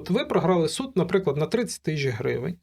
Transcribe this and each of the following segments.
От ви програли суд, наприклад, на 30 тисяч гривень.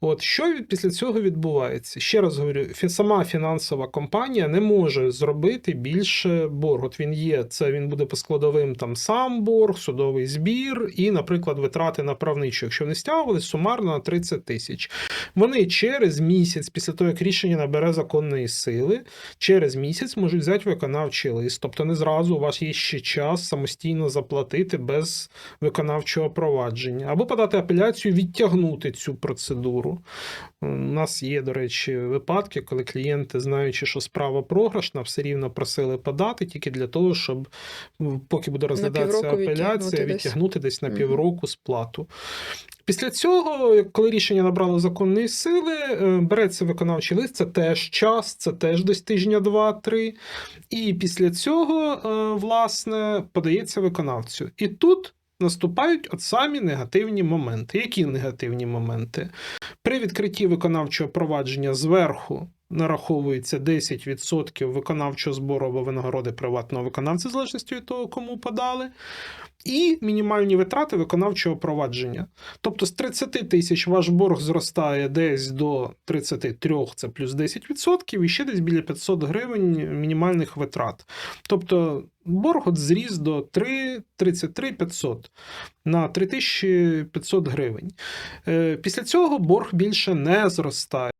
От що після цього відбувається? Ще раз говорю, сама фінансова компанія не може зробити більше борг. От він є, це він буде по складовим там сам борг, судовий збір і, наприклад, витрати на правничу. Якщо вони стягували сумарно на 30 тисяч. Вони через місяць, після того, як рішення набере законної сили, через місяць можуть взяти виконавчий лист. Тобто не зразу у вас є ще час самостійно заплатити без виконавчого провадження, або подати апеляцію, відтягнути цю процедуру. У нас є, до речі, випадки, коли клієнти, знаючи, що справа програшна, все рівно просили подати тільки для того, щоб поки буде розглядатися апеляція, відтягнути десь. відтягнути десь на півроку сплату. Після цього, коли рішення набрало законної сили, е, береться виконавчий лист, це теж час, це теж десь тижня два-три. І після цього, е, власне, подається виконавцю. І тут наступають от самі негативні моменти. Які негативні моменти? При відкритті виконавчого провадження зверху нараховується 10% виконавчого збору або винагороди приватного виконавця, в залежності від того, кому подали, і мінімальні витрати виконавчого провадження. Тобто з 30 тисяч ваш борг зростає десь до 33, це плюс 10%, і ще десь біля 500 гривень мінімальних витрат. Тобто борг от зріс до 3, 33 500 на 3500 гривень. Е, Після цього борг більше не зростає.